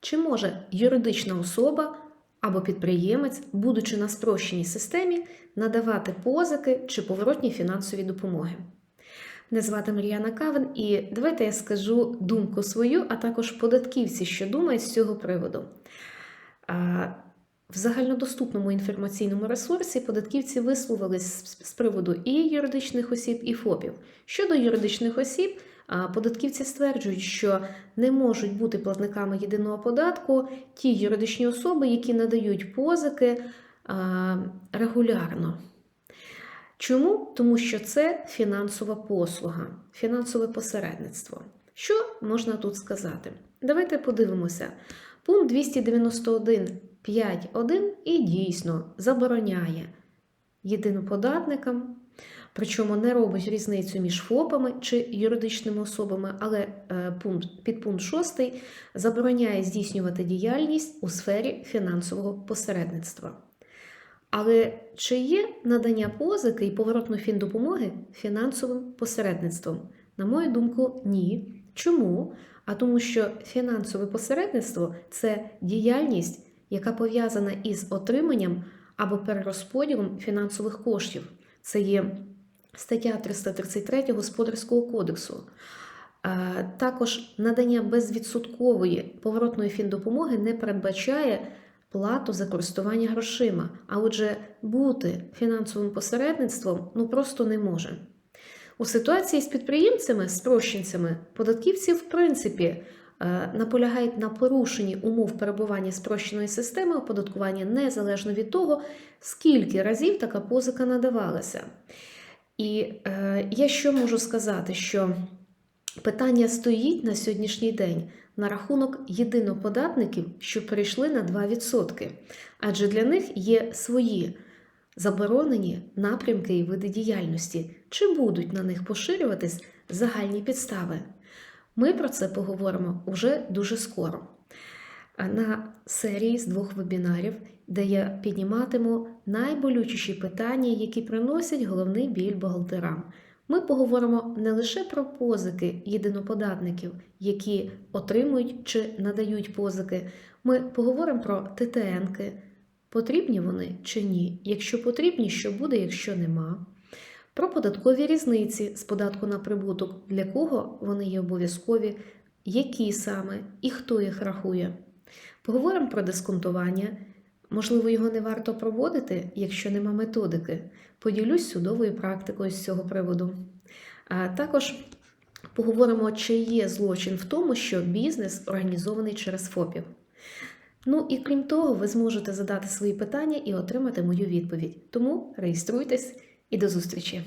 чи може юридична особа або підприємець, будучи на спрощеній системі, надавати позики чи поворотні фінансові допомоги. Мене звати Мар'яна Кавен, і давайте я скажу думку свою, а також податківці, що думають з цього приводу. В загальнодоступному інформаційному ресурсі податківці висловились з- приводу і юридичних осіб, і ФОПів. Щодо юридичних осіб, податківці стверджують, що не можуть бути платниками єдиного податку ті юридичні особи, які надають позики регулярно. Чому? Тому що це фінансова послуга, фінансове посередництво. Що можна тут сказати? Давайте подивимося. Пункт 291.5.1 і дійсно забороняє єдиноподатникам, причому не робить різницю між ФОПами чи юридичними особами, але е, пункт, підпункт 6 забороняє здійснювати діяльність у сфері фінансового посередництва. Але чи є надання позики і поворотну фіндопомоги фінансовим посередництвом? На мою думку, ні. Чому? А тому, що фінансове посередництво це діяльність, яка пов'язана із отриманням або перерозподілом фінансових коштів. Це є стаття 333 Господарського кодексу. Е, Також надання безвідсоткової поворотної фіндопомоги не передбачає плату за користування грошима. А отже, бути фінансовим посередництвом ну просто не може. У ситуації з підприємцями, спрощенцями, податківці, в принципі, наполягають на порушенні умов перебування спрощеної системи оподаткування незалежно від того, скільки разів така позика надавалася. І е, я що можу сказати, що питання стоїть на сьогоднішній день на рахунок єдиноподатників, що перейшли на 2%, адже для них є свої заборонені напрямки і види діяльності, чи будуть на них поширюватись загальні підстави. Ми про це поговоримо вже дуже скоро. На серії з двох вебінарів, де я підніматиму найболючіші питання, які приносять головний біль бухгалтерам. Ми поговоримо не лише про позики єдиноподатників, які отримують чи надають позики. Ми поговоримо про ТТНки, потрібні вони чи ні. Якщо потрібні, що буде, якщо нема. Про податкові різниці з податку на прибуток, для кого вони є обов'язкові, які саме і хто їх рахує. Поговоримо про дисконтування. Можливо, його не варто проводити, якщо нема методики. Поділюсь судовою практикою з цього приводу. А також поговоримо, чи є злочин в тому, що бізнес організований через ФОПів. Ну і крім того, ви зможете задати свої питання і отримати мою відповідь. Тому реєструйтесь і до зустрічі!